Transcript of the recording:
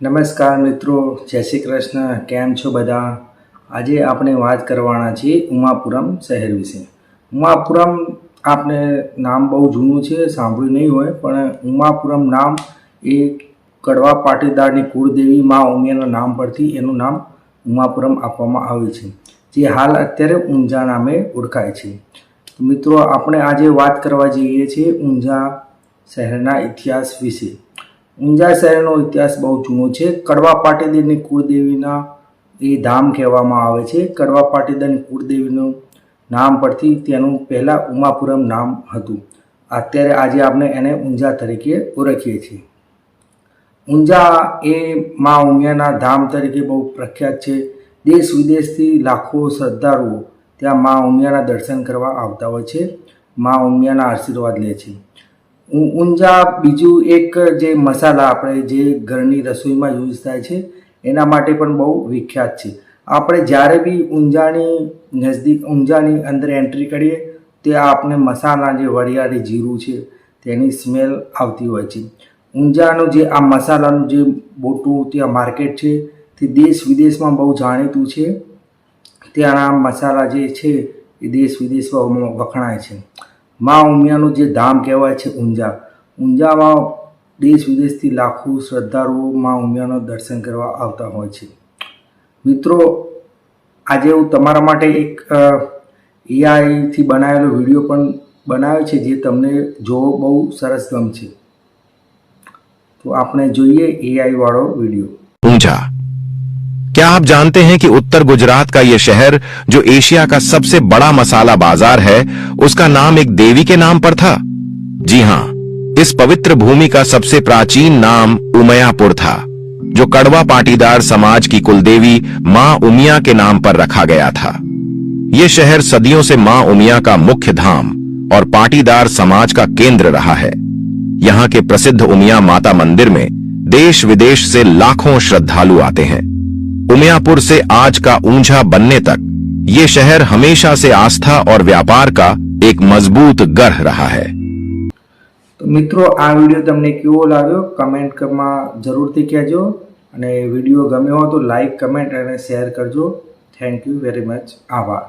નમસ્કાર મિત્રો, જય શ્રી કૃષ્ણ. કેમ છો બધા? આજે આપણે વાત કરવાના છીએ ઉમાપુરમ શહેર વિશે. ઉમાપુરમ આપણે નામ બહુ જૂનું છે, સાંભળ્યું નહીં હોય, પણ ઉમાપુરમ નામ એ કડવા પાટીદારની કુળદેવી મા ઉમિયાના નામ પરથી એનું નામ ઉમાપુરમ આપવામાં આવ્યું છે, જે હાલ અત્યારે ઊંઝા નામે ઓળખાય છે. મિત્રો, આપણે આજે વાત કરવા જઈએ છીએ ઊંઝા શહેરના ઇતિહાસ વિશે. ઊંઝા શહેરનો ઇતિહાસ બહુ જૂનો છે. કડવા પાટીદારની કુળદેવીના એ ધામ કહેવામાં આવે છે. કડવા પાટીદારની કુળદેવીનું નામ પરથી તેનું પહેલાં ઉમાપુરમ નામ હતું. અત્યારે આજે આપણે એને ઊંઝા તરીકે ઓળખીએ છીએ. ઊંઝા એ મા ઉમિયાના ધામ તરીકે બહુ પ્રખ્યાત છે. દેશ વિદેશથી લાખો શ્રદ્ધાળુઓ ત્યાં મા ઉમિયાના દર્શન કરવા આવતા હોય છે. મા ઉમિયાના આશીર્વાદ લે છે. ઊંઝા બીજું એક જે મસાલા આપણે જે ઘરની રસોઈમાં યુઝ થાય છે, એના માટે પણ બહુ વિખ્યાત છે. આપણે જ્યારે બી ઊંઝાની નજદીક, ઊંઝાની અંદર એન્ટ્રી કરીએ, તે આપણે મસાલા જે વરિયાળી જીરું છે, તેની સ્મેલ આવતી હોય છે. ઊંઝાનું જે આ મસાલાનું જે મોટું ત્યાં માર્કેટ છે, તે દેશ વિદેશમાં બહુ જાણીતું છે. ત્યાંના મસાલા જે છે, એ દેશ વિદેશમાં વખણાય છે. મા ઉમિયાનું જે ધામ કહેવાય છે ઊંઝા. ઊંઝામાં દેશ વિદેશથી લાખો શ્રદ્ધાળુઓ મા ઉમિયાના દર્શન કરવા આવતા હોય છે. મિત્રો, આજે હું તમારા માટે એક એઆઈથી બનાવેલો વીડિયો પણ બનાવ્યો છે જે તમને જોવો બહુ સરસ ગમશે. તો આપણે જોઈએ એઆઈ વાળો વીડિયો. ऊंचा क्या आप जानते हैं कि उत्तर गुजरात का ये शहर, जो एशिया का सबसे बड़ा मसाला बाज़ार है, उसका नाम एक देवी के नाम पर था? जी हाँ, इस पवित्र भूमि का सबसे प्राचीन नाम उमयापुर था, जो कड़वा पाटीदार समाज की कुलदेवी माँ उमिया के नाम पर रखा गया था। ये शहर सदियों से माँ उमिया का मुख्य धाम और पाटीदार समाज का केंद्र रहा है। यहाँ के प्रसिद्ध उमिया माता मंदिर में देश विदेश से लाखों श्रद्धालु आते हैं। उमियापुर से आज का ऊंझा बनने तक ये शहर हमेशा से आस्था और व्यापार का एक मजबूत गढ़ रहा है તો મિત્રો આ વિડીયો તમને કેવો લાગ્યો કમેન્ટમાં જરૂરથી કહેજો અને વિડીયો ગમ્યો હોય તો લાઈક કમેન્ટ અને શેર કરજો થેન્ક યુ વેરી મચ આભાર